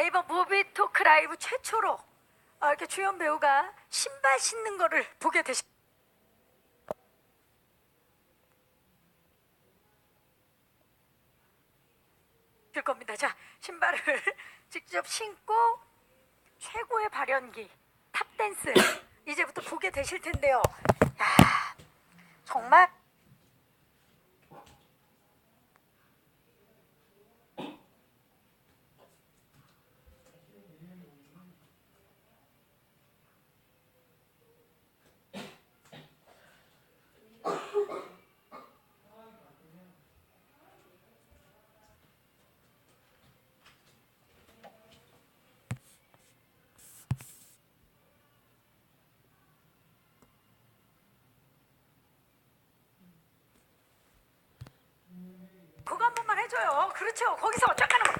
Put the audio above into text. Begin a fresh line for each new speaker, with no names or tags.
네이버 무비 토크 라이브 최초로 어, 이렇게 주연 배우가 신발 신는 거를 보게 되시. 될 겁니다. 자, 신발을 직접 신고 최고의 발연기 탑 댄스 이제부터 보게 되실 텐데요. 야, 정말 해줘요. 그렇죠. 거기서 잠깐만.